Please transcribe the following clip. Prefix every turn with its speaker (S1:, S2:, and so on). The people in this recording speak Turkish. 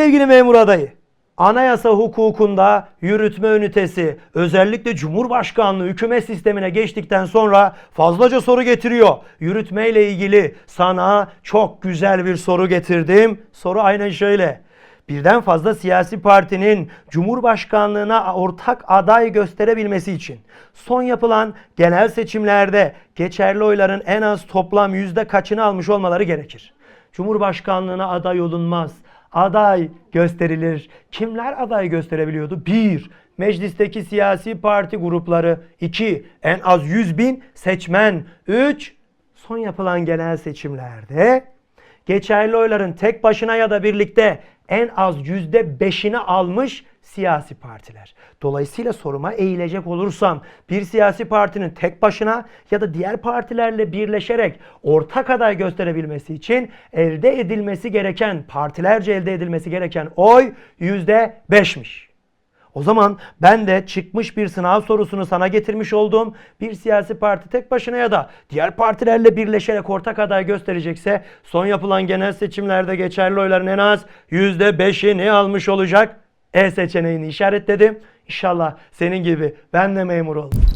S1: Sevgili memur adayı, anayasa hukukunda yürütme ünitesi özellikle Cumhurbaşkanlığı hükümet sistemine geçtikten sonra fazlaca soru getiriyor. Yürütme ile ilgili sana çok güzel bir soru getirdim. Soru aynen şöyle. Birden fazla siyasi partinin Cumhurbaşkanlığına ortak aday gösterebilmesi için son yapılan genel seçimlerde geçerli oyların en az toplam yüzde kaçını almış olmaları gerekir. Cumhurbaşkanlığına aday olunmaz. Aday gösterilir. Kimler aday gösterebiliyordu? 1. Meclisteki siyasi parti grupları. 2. En az 100 bin seçmen. 3. Son yapılan genel seçimlerde geçerli oyların tek başına ya da birlikte en az yüzde beşini almış siyasi partiler. Dolayısıyla soruma eğilecek olursam bir siyasi partinin tek başına ya da diğer partilerle birleşerek ortak aday gösterebilmesi için elde edilmesi gereken partilerce elde edilmesi gereken oy yüzde beşmiş. O zaman ben de çıkmış bir sınav sorusunu sana getirmiş olduğum bir siyasi parti tek başına ya da diğer partilerle birleşerek ortak aday gösterecekse son yapılan genel seçimlerde geçerli oyların en az %5'ini almış olacak. E seçeneğini işaretledim. İnşallah senin gibi ben de memur oldum.